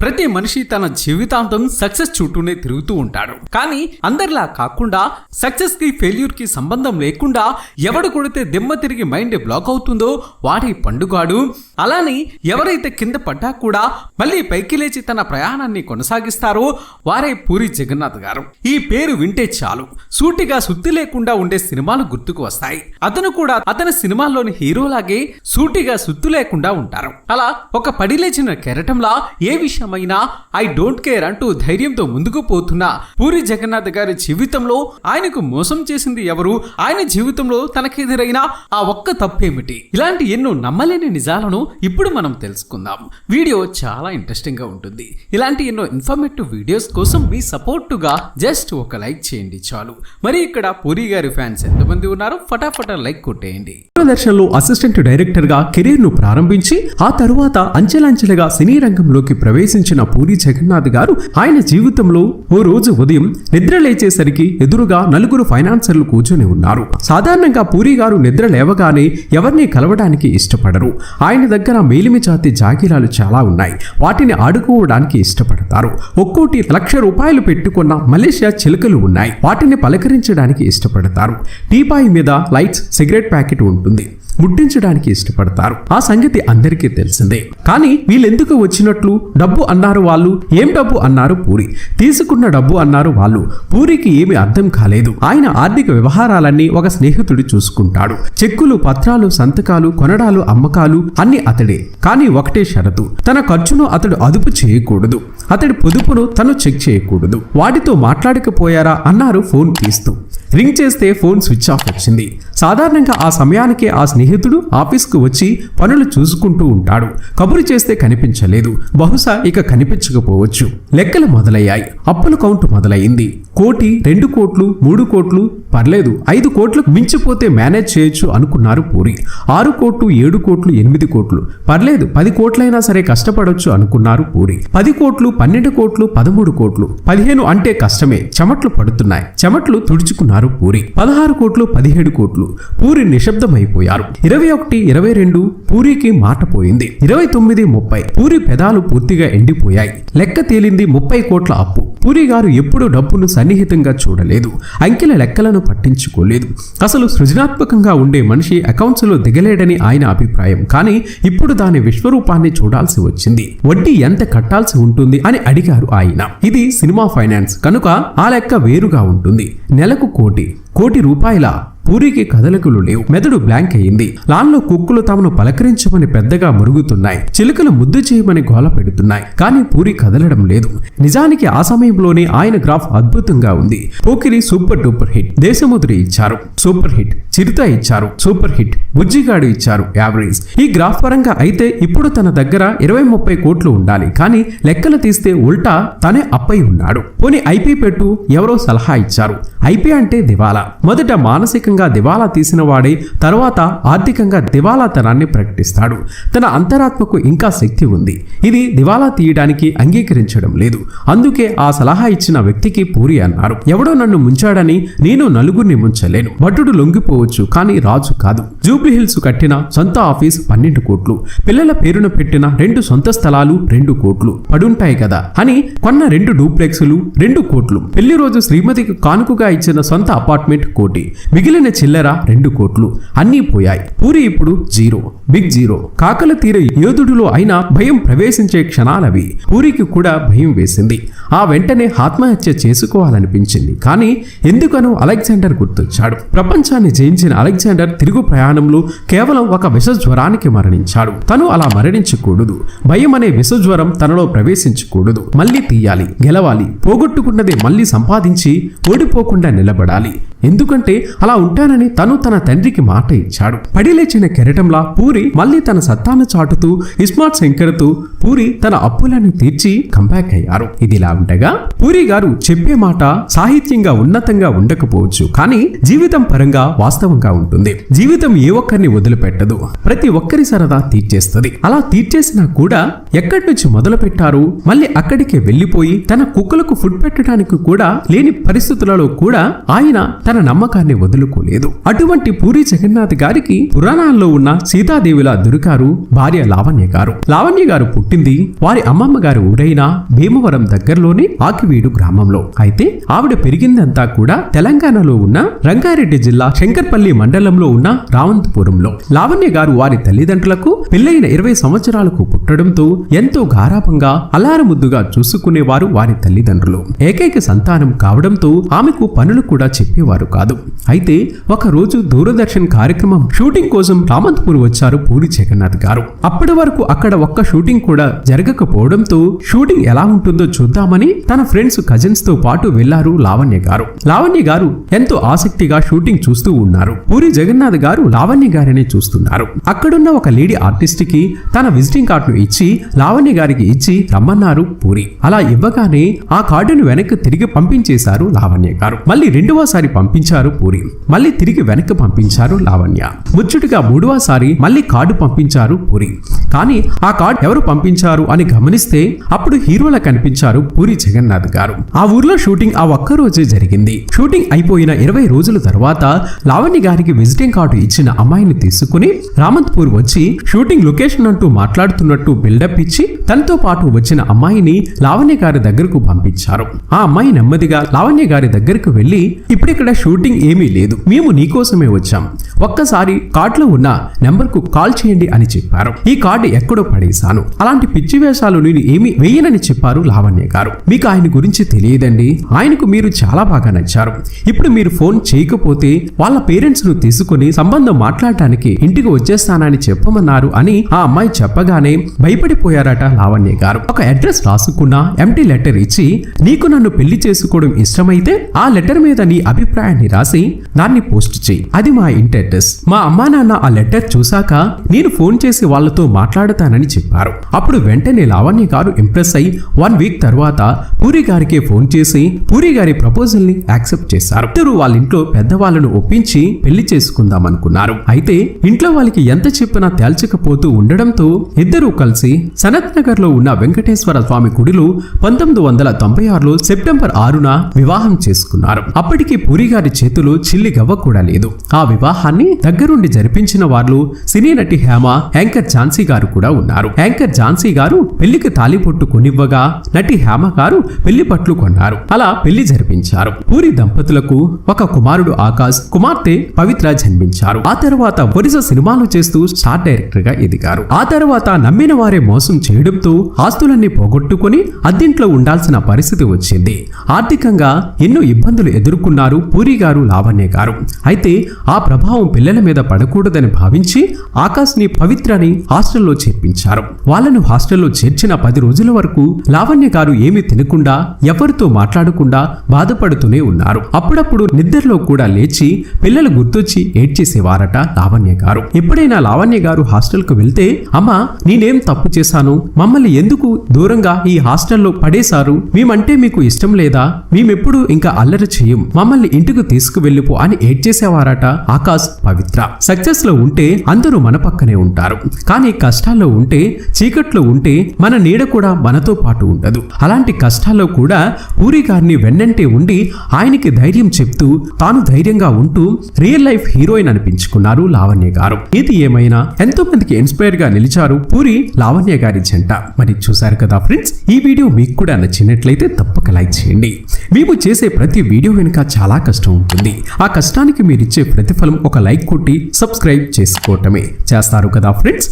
ప్రతి మనిషి తన జీవితాంతం సక్సెస్ చుట్టూనే తిరుగుతూ ఉంటాడు. కానీ అందరిలా కాకుండా సక్సెస్కి ఫెయిల్యూర్కి సంబంధం లేకుండా ఎవడు కొడితే దిమ్మ తిరిగి మైండ్ బ్లాక్ అవుతుందో వాడి పండుగాడు. అలానే ఎవరైతే కింద పడ్డా కూడా మళ్ళీ పైకి లేచి తన ప్రయాణాన్ని కొనసాగిస్తారో వారే పూరి జగన్నాథ్ గారు. ఈ పేరు వింటే చాలు. సూటిగా శుద్ధి లేకుండా ఉండే సినిమాలు గుర్తుకు వస్తాయి. అతను కూడా అతని సినిమాల్లోని హీరోలాగే సూటిగా శుద్ధి లేకుండా ఉంటారు. అలా ఒక పడిలేచిన కెరటంలా ఏ విషయం కష్టమైనా ఐ డోంట్ కేర్ అంటూ ధైర్యంతో ముందుకు పోతున్న పూరి జగన్నాథ్ గారి జీవితంలో ఆయనకు మోసం చేసింది ఎవరు? ఆయన జీవితంలో తనకెదురైన ఆ ఒక్క తప్పేమిటి? ఇలాంటి ఎన్నో నమ్మలేని నిజాలను ఇప్పుడు మనం తెలుసుకుందాం. వీడియో చాలా ఇంట్రెస్టింగ్గా ఉంటుంది. ఇలాంటి ఎన్నో ఇన్ఫర్మేటివ్ వీడియోస్ కోసం మీ సపోర్టుగా జస్ట్ ఒక లైక్ చేయండి చాలు. మరి ఇక్కడ పూరి గారి ఫ్యాన్స్ ఎంతమంది ఉన్నారో ఫటాఫట లైక్ కొట్టేయండి. దూరదర్శన్లో అసిస్టెంట్ డైరెక్టర్గా కెరీర్ను ప్రారంభించి ఆ తరువాత అంచెలంచెలుగా సినీ రంగంలోకి ప్రవేశించిన పూరి జగన్నాథ్ గారు ఆయన జీవితంలో ఓ రోజు ఉదయం నిద్ర లేచేసరికి ఎదురుగా నలుగురు ఫైనాన్సర్లు కూర్చొని ఉన్నారు. సాధారణంగా పూరి గారు నిద్ర లేవగానే ఎవరిని కలవడానికి ఇష్టపడరు. ఆయన దగ్గర మేలిమి జాతి జాగిరాలు చాలా ఉన్నాయి. వాటిని ఆడుకోవడానికి ఇష్టపడతారు. ఒక్కోటి లక్ష రూపాయలు పెట్టుకున్న మలేషియా చిలుకలు ఉన్నాయి. వాటిని పలకరించడానికి ఇష్టపడతారు. టీపాయి మీద లైట్స్ సిగరెట్ ప్యాకెట్ ఉంటుంది. ముట్టించడానికి ఇష్టపడతారు. ఆ సంగతి అందరికీ తెలిసిందే. కానీ వీళ్ళెందుకు వచ్చినట్లు? డబ్బు అన్నారు వాళ్ళు. ఏం డబ్బు అన్నారు పూరి? తీసుకున్న డబ్బు అన్నారు వాళ్ళు. పూరికి ఏమి అర్థం కాలేదు. ఆయన ఆర్థిక వ్యవహారాలన్నీ ఒక స్నేహితుడు చూసుకుంటాడు. చెక్కులు పత్రాలు సంతకాలు కొనడాలు అమ్మకాలు అన్ని అతడే. కానీ ఒకటే షరతు. తన ఖర్చును అతడు అదుపు చేయకూడదు. అతడి పొదుపును తను చెక్ చేయకూడదు. వాటితో మాట్లాడకపోయారా? అన్నారు ఫోన్ తీస్తూ. రింగ్ చేస్తే ఫోన్ స్విచ్ ఆఫ్ వచ్చింది. సాధారణంగా ఆ సమయానికే ఆ స్నేహితుడు ఆఫీస్కు వచ్చి పనులు చూసుకుంటూ ఉంటాడు. కబురు చేస్తే కనిపించలేదు. బహుశా ఇక కనిపించకపోవచ్చు. లెక్కలు మొదలయ్యాయి. అప్పుల కౌంట్ మొదలైంది కోటి రెండు కోట్లు మూడు కోట్లు పర్లేదు ఐదు కోట్లు మించిపోతే మేనేజ్ చేయొచ్చు అనుకున్నారు పూరి. ఆరు కోట్లు ఏడు కోట్లు ఎనిమిది కోట్లు. పర్లేదు పది కోట్లైనా సరే కష్టపడొచ్చు అనుకున్నారు పూరి. పది కోట్లు పన్నెండు కోట్లు పదమూడు కోట్లు. పదిహేను అంటే కష్టమే చెమట్లు పడుతున్నాయి. చెమట్లు తుడుచుకున్నారు పూరి. పదహారు కోట్లు పదిహేడు కోట్లు. పూరి నిశ్శబ్దమైపోయారు. ఇరవై ఒకటి ఇరవై రెండు పూరికి మాట పోయింది. ఇరవై తొమ్మిది ముప్పై. పూరి పెదాలు పూర్తిగా ఎండిపోయాయి. లెక్క తేలింది ముప్పై కోట్ల అప్పు. పూరి గారు ఎప్పుడూ డబ్బును సన్నిహితంగా చూడలేదు అంకెల లెక్కలను పట్టించుకోలేదు. అసలు సృజనాత్మకంగా ఉండే మనిషి అకౌంట్స్లో దిగలేడని ఆయన అభిప్రాయం. కానీ ఇప్పుడు దాని విశ్వరూపాన్ని చూడాల్సి వచ్చింది. వడ్డీ ఎంత కట్టాల్సి ఉంటుంది అని అడిగారు ఆయన. ఇది సినిమా ఫైనాన్స్. కనుక ఆ లెక్క వేరుగా ఉంటుంది. నెలకు కోటి కోటి రూపాయల పూరికి కదలికలు లేవు. మెదడు బ్లాంక్ అయింది లాన్లో కుక్కులు తమను పలకరించమని పెద్దగా మురుగుతున్నాయి. చిలుకలు ముద్దు చేయమని గోల పెడుతున్నాయి. కానీ పూరి కదలడం లేదు. నిజానికి ఆ సమయంలోనే ఆయన గ్రాఫ్ అద్భుతంగా ఉంది. Pokiri super duper hit Desamuduru ఇచ్చారు. సూపర్ హిట్ చిరుత ఇచ్చారు. సూపర్ హిట్ బుజ్జిగాడు ఇచ్చారు. యావరేజ్ ఈ గ్రాఫ్ పరంగా అయితే ఇప్పుడు తన దగ్గర ఇరవై ముప్పై కోట్లు ఉండాలి. కానీ లెక్కలు తీస్తే ఉల్టా తనే అప్పై ఉన్నాడు. పోనీ ఐపీ పెట్టు ఎవరో సలహా ఇచ్చారు. ఐపీ అంటే దివాలా. మొదట మానసికంగా ఆర్థికంగా దివాలా తీసిన వాడే తర్వాత ఆర్థికంగా దివాలాతనాన్ని ప్రకటిస్తాడు. తన అంతరాత్మకు ఇంకా శక్తి ఉంది. ఇది దివాలా తీయడానికి అంగీకరించడం లేదు. అందుకే ఆ సలహా ఇచ్చిన వ్యక్తికి పూరి అన్నారు. ఎవడో నన్ను ముంచాడని నేను నలుగురిని ముంచలేను. భటుడు లొంగిపోవచ్చు కానీ రాజు కాదు. జూబ్లీ హిల్స్ కట్టిన సొంత ఆఫీస్ పన్నెండు కోట్లు. పిల్లల పేరున పెట్టిన రెండు సొంత స్థలాలు రెండు కోట్లు. పడుంటాయి కదా అని కొన్న రెండు డూప్లెక్స్లు రెండు కోట్లు. పెళ్ళి రోజు శ్రీమతికి కానుకగా ఇచ్చిన సొంత అపార్ట్మెంట్ కోటి. మిగిలిన చిల్లర రెండు కోట్లు. అన్నీ పోయాయి. పూరి ఇప్పుడు జీరో. Big zero. కాకల తీర యోధుడిలో అయినా భయం ప్రవేశించే క్షణాలవి పూరికి కూడా భయం వేసింది. ఆ వెంటనే ఆత్మహత్య చేసుకోవాలనిపించింది. కానీ ఎందుకనో అలెగ్జాండర్ గుర్తొచ్చాడు. ప్రపంచాన్ని జయించిన అలెగ్జాండర్ తిరుగు ప్రయాణంలో కేవలం ఒక విషజ్వరానికి మరణించాడు. తను అలా మరణించకూడదు. భయం అనే విషజ్వరం తనలో ప్రవేశించకూడదు. మళ్ళీ తీయాలి. గెలవాలి. పోగొట్టుకున్నదే మళ్ళీ సంపాదించి ఓడిపోకుండా నిలబడాలి. ఎందుకంటే అలా ఉంటానని తను తన తండ్రికి మాట ఇచ్చాడు. పడిలేచిన కెరటంలా పూరి మళ్ళీ తన సత్తాను చాటుతూ ఇస్మార్ట్ శంకర్తో పూరి తన అప్పులను తీర్చి కంబ్యాక్ అయ్యారు. ఇదిలా ఉండగా పూరి గారు చెప్పే మాట సాహిత్యంగా ఉన్నతంగా ఉండకపోవచ్చు. కానీ జీవితం పరంగా వాస్తవంగా ఉంటుంది. జీవితం ఏ ఒక్కరిని వదిలిపెట్టదు. ప్రతి ఒక్కరి సరదా తీర్చేస్తుంది. అలా తీర్చేసినా కూడా ఎక్కడి నుంచి మొదలు పెట్టారు? మళ్ళీ అక్కడికే వెళ్ళిపోయి తన కుక్కలకు ఫుడ్ పెట్టడానికి కూడా లేని పరిస్థితులలో కూడా ఆయన తన నమ్మకాన్ని వదులుకోలేదు. అటువంటి పూరి జగన్నాథ్ గారికి పురాణాల్లో ఉన్న సీతాదేవిలా దొరికారు భార్య లావణ్య గారు. లావణ్య గారు పుట్టిన పుట్టింది వారి అమ్మమ్మ గారి ఊరైన భీమవరం దగ్గరలోని ఆకివీడు గ్రామంలో. అయితే ఆవిడ పెరిగిందంతా కూడా తెలంగాణలో ఉన్న రంగారెడ్డి జిల్లా శంకర్పల్లి మండలంలో ఉన్న రావంతపురంలో. లావణ్య గారు వారి తల్లిదండ్రులకు పెళ్ళైన ఇరవై సంవత్సరాలకు పుట్టడంతో ఎంతో గారాపంగా అల్లారముద్దుగా చూసుకునేవారు వారి తల్లిదండ్రులు. ఏకైక సంతానం కావడంతో ఆమెకు పనులు కూడా చెప్పేవారు కాదు. అయితే ఒక రోజు దూరదర్శన్ కార్యక్రమం షూటింగ్ కోసం రామంతపూర్ వచ్చారు పూరి జగన్నాథ్ గారు. అప్పటి వరకు అక్కడ ఒక్క షూటింగ్ కూడా జరగకపోవడంతో షూటింగ్ ఎలా ఉంటుందో చూద్దామని తన ఫ్రెండ్స్ కజిన్స్తో పాటు వెళ్ళారు లావణ్య గారు. లావణ్య గారు ఎంతో ఆసక్తిగా షూటింగ్ చూస్తూ ఉన్నారు. పూరి జగన్నాథ్ గారు లావణ్య గారిని చూస్తున్నారు. అక్కడున్న ఒక లేడీ ఆర్టిస్ట్కి తన విజిటింగ్ కార్డును ఇచ్చి లావణ్య గారికి ఇచ్చి రమ్మన్నారు పూరి. అలా ఇవ్వగానే ఆ కార్డును వెనక్కి తిరిగి పంపించేశారు లావణ్య గారు. మళ్ళీ రెండవసారి పంపించారు పూరి. మళ్ళీ తిరిగి వెనక్కి పంపించారు లావణ్య. ముచ్చుటిగా మూడవసారి మళ్ళీ కార్డు పంపించారు పూరి. కానీ ఆ కార్డు ఎవరు పంపించారు? అని గమనిస్తే అప్పుడు హీరోలా కనిపించారు పూరి జగన్నాథ్ గారు. ఆ ఊర్లో షూటింగ్ ఆ ఒక్క రోజే జరిగింది. షూటింగ్ అయిపోయిన ఇరవై రోజుల తర్వాత లావణ్య గారికి విజిటింగ్ కార్డు ఇచ్చిన అమ్మాయిని తీసుకుని రామంత్పూర్ వచ్చి షూటింగ్ లొకేషన్ అంటూ మాట్లాడుతున్నట్టు బిల్డప్ ఇచ్చి తనతో పాటు వచ్చిన అమ్మాయిని లావణ్య గారి దగ్గరకు పంపించారు. ఆ అమ్మాయి నెమ్మదిగా లావణ్య గారి దగ్గరకు వెళ్ళి ఇప్పుడిక్కడ షూటింగ్ ఏమీ లేదు. మేము నీకోసమే వచ్చాం. ఒక్కసారి కార్డులో ఉన్న నెంబర్కు కాల్ చేయండి అని చెప్పారు. ఈ కార్డు ఎక్కడో పడేశాను. అలాంటి పిచ్చి వేషాలు నేను ఏమి వేయనని చెప్పారు లావణ్య గారు. మీకు ఆయన గురించి తెలియదండి. ఆయనకు మీరు చాలా బాగా నచ్చారు. ఇప్పుడు మీరు ఫోన్ చేయకపోతే వాళ్ళ పేరెంట్స్ను తీసుకుని సంబంధం మాట్లాడటానికి ఇంటికి వచ్చేస్తానని చెప్పమన్నారు అని ఆ అమ్మాయి చెప్పగానే భయపడిపోయారట లావణ్య గారు. ఒక అడ్రస్ రాసుకున్న ఎంటీ లెటర్ ఇచ్చి నీకు నన్ను పెళ్ళి చేసుకోవడం ఇష్టమైతే ఆ లెటర్ మీద నీ అభిప్రాయాన్ని రాసి దాన్ని పోస్ట్ చేయి. అది మా ఇంటి అడ్రస్ మా అమ్మా నాన్న ఆ లెటర్ చూశాక నేను ఫోన్ చేసి వాళ్ళతో మాట్లాడతానని చెప్పారు. అప్పుడు వెంటనే లావణ్య గారు ఇంప్రెస్ అయి వన్ వీక్ తర్వాత పూరి గారికి ఫోన్ చేసి పూరి గారి ప్రపోజల్ని యాక్సెప్ట్ చేశారు. ఇద్దరు వాళ్ళ ఇంట్లో పెద్దవాళ్ళను ఒప్పించి పెళ్ళి చేసుకుందాం అనుకున్నారు. అయితే ఇంట్లో వాళ్ళకి ఎంత చెప్పినా తేల్చకపోతూ ఉండడంతో ఇద్దరూ కలిసి సనత్ నగర్లో ఉన్న వెంకటేశ్వర స్వామి గుడిలో పంతొమ్మిది వందల తొంభై ఆరులో సెప్టెంబర్ ఆరున వివాహం చేసుకున్నారు. అప్పటికి పూరి గారి చేతిలో చిల్లి గవ్వ కూడా లేదు. ఆ వివాహాన్ని దగ్గరుండి జరిపించిన వాళ్ళు సినీ నటి హేమ యాంకర్ ఝాన్సీ గారు కూడా ఉన్నారు. యాంకర్ ఝాన్సీ గారు పెళ్ళికి తాలిపొట్టు కొనివ్వగా నటి హేమ గారు పెళ్ళి పట్లు కొన్నారు. అలా పెళ్ళి జరిపించారు. పూరి దంపతులకు ఒక కుమారుడు ఆకాశ్ కుమార్తె పవిత్ర జన్మించారు. ఆ తర్వాత వరుస సినిమాలు చేస్తూ స్టార్ డైరెక్టర్గా ఎదిగారు. ఆ తర్వాత నమ్మిన వారే మోసం చేయడంతో ఆస్తులన్నీ పోగొట్టుకుని అద్దెంట్లో ఉండాల్సిన పరిస్థితి వచ్చింది. ఆర్థికంగా ఎన్నో ఇబ్బందులు ఎదుర్కొన్నారు పూరి గారు లావణ్య గారు. అయితే ఆ ప్రభావం పిల్లల మీద పడకూడదని భావించి ఆకాశ్ని పవిత్రని హాస్టల్లో చేర్పించారు. వాళ్ళను హాస్టల్లో చేర్చిన పది రోజుల వరకు లావణ్య గారు ఏమీ తినకుండా ఎవరితో మాట్లాడకుండా బాధపడుతూనే ఉన్నారు. అప్పుడప్పుడు నిద్రలో కూడా లేచి పిల్లలు గుర్తొచ్చి ఏడ్చేసేవారట లావణ్య గారు. ఎప్పుడైనా లావణ్య గారు హాస్టల్కు వెళ్తే అమ్మా నేనేం తప్పు చేశాను? మమ్మల్ని ఎందుకు దూరంగా ఈ హాస్టల్లో పడేశారు? మేమంటే మీకు ఇష్టం లేదా? మేమెప్పుడు ఇంకా అల్లరి చేయం మమ్మల్ని ఇంటికి తీసుకువెళ్ళిపో అని ఏడ్చేసేవారట ఆకాశ్ పవిత్ర. సక్సెస్లో ఉంటే అందరూ మన పక్కనే ఉంటారు. కానీ కష్టాల్లో ఉంటే చీకట్లో ఉంటే మన నీడ కూడా మనతో పాటు ఉండదు. అలాంటి కష్టాల్లో కూడా పూరి గారిని వెన్నంటే ఉండి ఆయనకి ధైర్యం చెప్తూ తాను ధైర్యంగా ఉంటూ రియల్ లైఫ్ హీరోయిన్ అనిపించుకున్నారు లావణ్య గారు. ఇది ఏమైనా? ఎంతో మందికి ఇన్స్పైర్గా నిలిచారు పూరి లావణ్య గారి జంట. మరి చూశారు కదా ఫ్రెండ్స్ ఈ వీడియో మీకు కూడా నచ్చినట్లయితే తప్పక లైక్ చేయండి. మేము చేసే ప్రతి వీడియో వెనుక చాలా కష్టం ఉంటుంది. ఆ కష్టానికి మీరు ఇచ్చే ప్రతిఫలం ఒక లైక్ కొట్టి సబ్స్క్రైబ్ చేసుకోవటమే. చేస్తారు కదా ఫ్రెండ్స్?